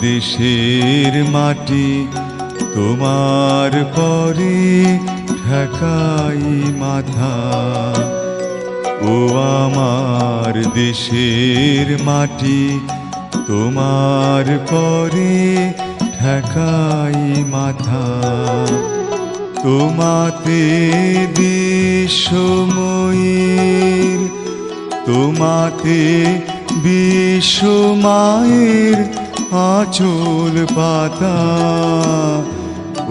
দেশের মাটি, তোমার পরে ঠেকাই মাথা। ও আমার দেশের মাটি, তোমার পরে ঠেকাই মাথা। তোমাতে বিশ্বময়ীর তোমাতে বিশ্বমায়ের আঁচল পাতা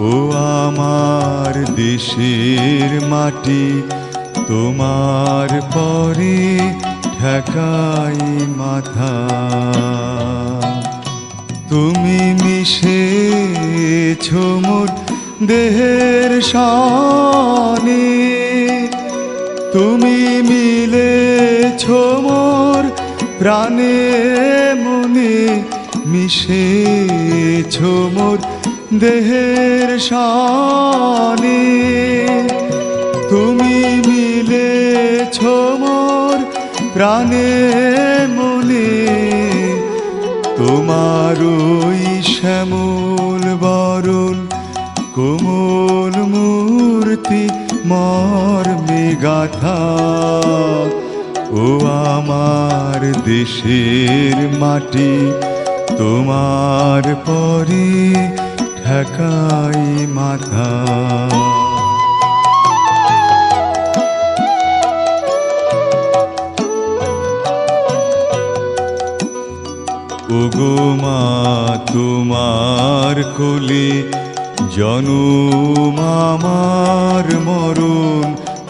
ও আমার দেশের মাটি তোমার পরে ঠেকাই মাথা। তুমি মিশে মোর দেহের শানে, তুমি প্রাণে মনে মিশেছ মোর দেহের শানে তুমি মিলেছ মোর প্রাণে মনে, তোমার ওই শ্যামল বরণ, কোমল মূর্তি মর গাথা। ও আমার দেশের মাটি, তোমার পরে ঠেকাই মাথা। ওগো মা, তোমার কোলে জনম আমার মরণ।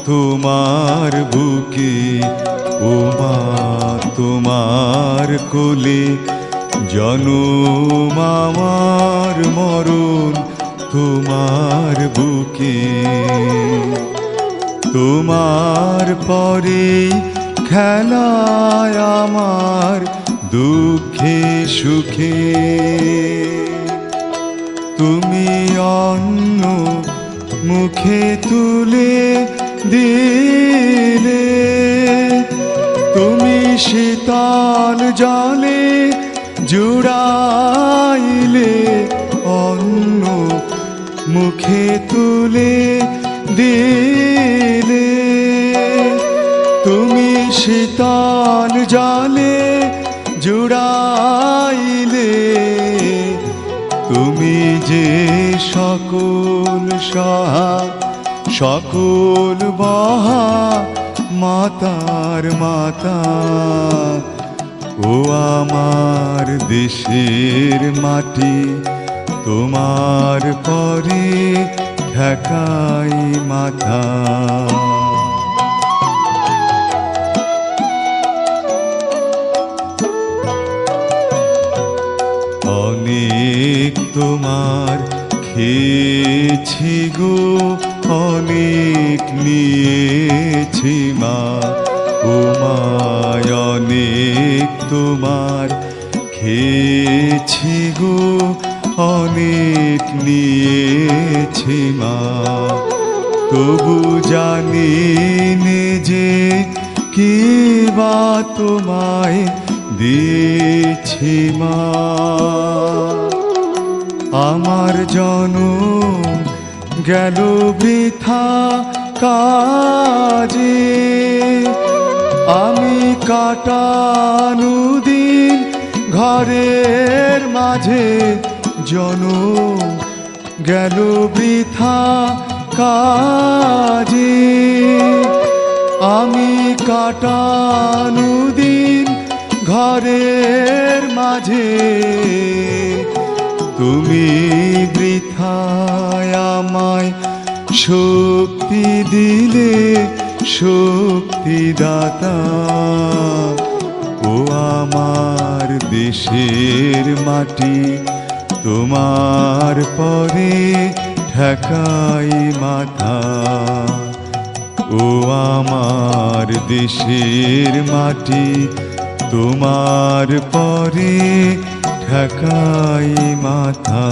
তোমার বুকে ও মা তোমার কোলে, জনম আমার মরণ তোমার বুকে। তোমার পরে খেলায় আমার দুঃখে, সুখে। তুমি অন্য মুখে তুলে দিলে তুমি শীতল জলে জুড়াইলে অন্য মুখে তুলে দিলে তুমি শীতল জলে জুড়াইলে তুমি যে সকল সহা সকল বহা মাতার মাতা, ও আমার দেশের মাটি, তোমার পরে ঠেকাই মাথা। অনেক তোমার খেয়েছি গো অনেক নিয়েছি মা ও মায় অনেক তোমার খেয়েছি গো, অনেক নিয়েছি মা। তবু জানি যে কি বা তোমায় দিয়েছি মা। আমার জনম গেল বৃথা কাজে। আমি কাটানু দিন ঘরের মাঝে জনম গেল বৃথা কাজে। আমি কাটানু দিন ঘরের মাঝে। তুমি আমায় শক্তি দিলে শক্তি দাতা ও আমার দেশের মাটি, তোমার পরে ঠেকাই মাথা। ও আমার দেশের মাটি, তোমার পরে ঠেকাই মাথা।